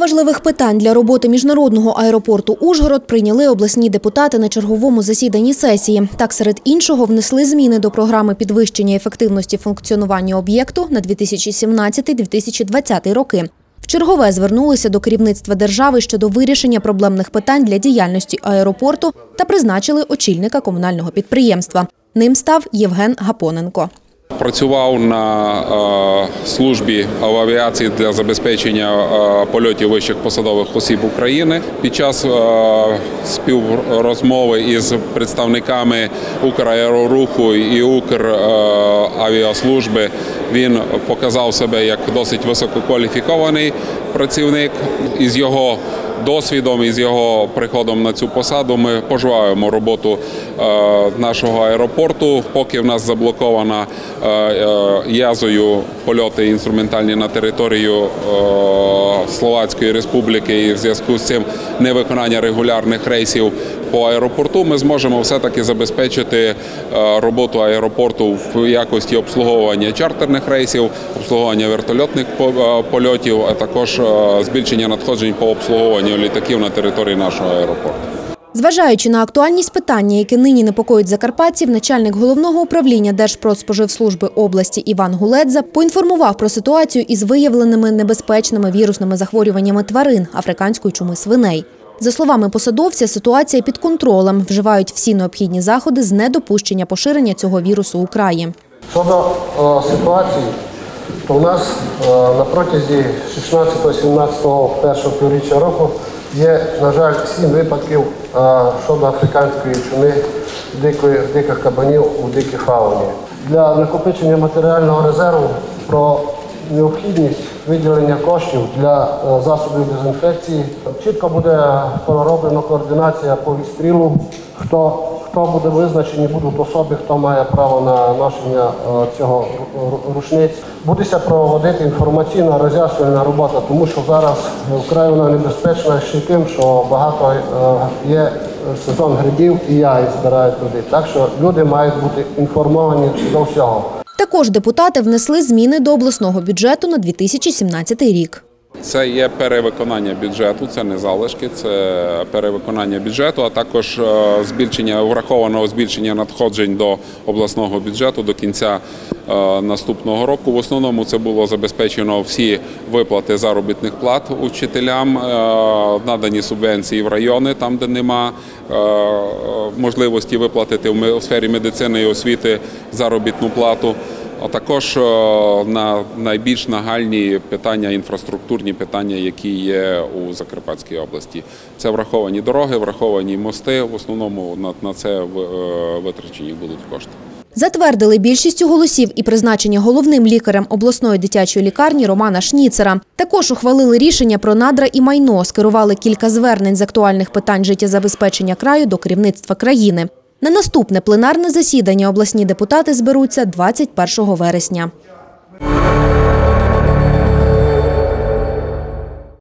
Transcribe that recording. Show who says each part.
Speaker 1: важливих питань для роботи міжнародного аеропорту Ужгород прийняли обласні депутати на черговому засіданні сесії. Так, серед іншого, внесли зміни до програми підвищення ефективності функціонування об'єкту на 2017-2020 роки. Вчергове звернулися до керівництва держави щодо вирішення проблемних питань для діяльності аеропорту та призначили очільника комунального підприємства. Ним став Євген Гапоненко.
Speaker 2: Працював на е, службі в авіації для забезпечення е, польотів вищих посадових осіб України. Під час е, співрозмови із представниками Украероруху і Укравіаслужби він показав себе як досить висококваліфікований працівник. Із його досвідом і з його приходом на цю посаду ми пожваємо роботу е, нашого аеропорту. Поки в нас заблокована е, е, язою польоти інструментальні на територію Словацької Республіки, і в зв'язку з цим невиконання регулярних рейсів по аеропорту, ми зможемо все-таки забезпечити е, роботу аеропорту в якості обслуговування чартерних рейсів, обслуговування вертольотних е, польотів, а також е, збільшення надходжень по обслуговуванню літаків на території нашого аеропорту.
Speaker 1: Зважаючи на актуальність питання, яке нині непокоїть закарпатців, начальник головного управління Держпродспоживслужби області Іван Гуледза поінформував про ситуацію із виявленими небезпечними вірусними захворюваннями тварин африканської чуми свиней. За словами посадовця, ситуація під контролем. Вживають всі необхідні заходи з недопущення поширення цього вірусу у краї.
Speaker 3: Щодо е, ситуації, то у нас е, на протязі 16-17 першого півріччя року є, на жаль, сім випадків е, щодо африканської чуми дикої, диких кабанів у дикій фауні. Для накопичення матеріального резерву про необхідність виділення коштів для е, засобів дезінфекції чітко буде пророблена координація по відстрілу, хто Хто буде визначені, будуть особи, хто має право на ношення е, цього рушниць. Будеться проводити інформаційна роз'яснювальна робота, тому що зараз вкрай вона небезпечна ще тим, що багато е, є сезон грибів і яй збирають туди. Так що люди мають бути інформовані до всього.
Speaker 1: Також депутати внесли зміни до обласного бюджету на 2017 рік.
Speaker 2: Це є перевиконання бюджету, це не залишки, це перевиконання бюджету, а також е, збільшення врахованого збільшення надходжень до обласного бюджету до кінця е, наступного року. В основному це було забезпечено всі виплати заробітних плат учителям, е, надані субвенції в райони, там де нема можливості виплатити в сфері медицини і освіти заробітну плату. А також е, на найбільш нагальні питання, інфраструктурні питання, які є у Закарпатській області. Це враховані дороги, враховані мости. В основному на, це е, витрачені будуть кошти.
Speaker 1: Затвердили більшістю голосів і призначення головним лікарем обласної дитячої лікарні Романа Шніцера. Також ухвалили рішення про надра і майно, скерували кілька звернень з актуальних питань життєзабезпечення краю до керівництва країни. На наступне пленарне засідання обласні депутати зберуться 21 вересня.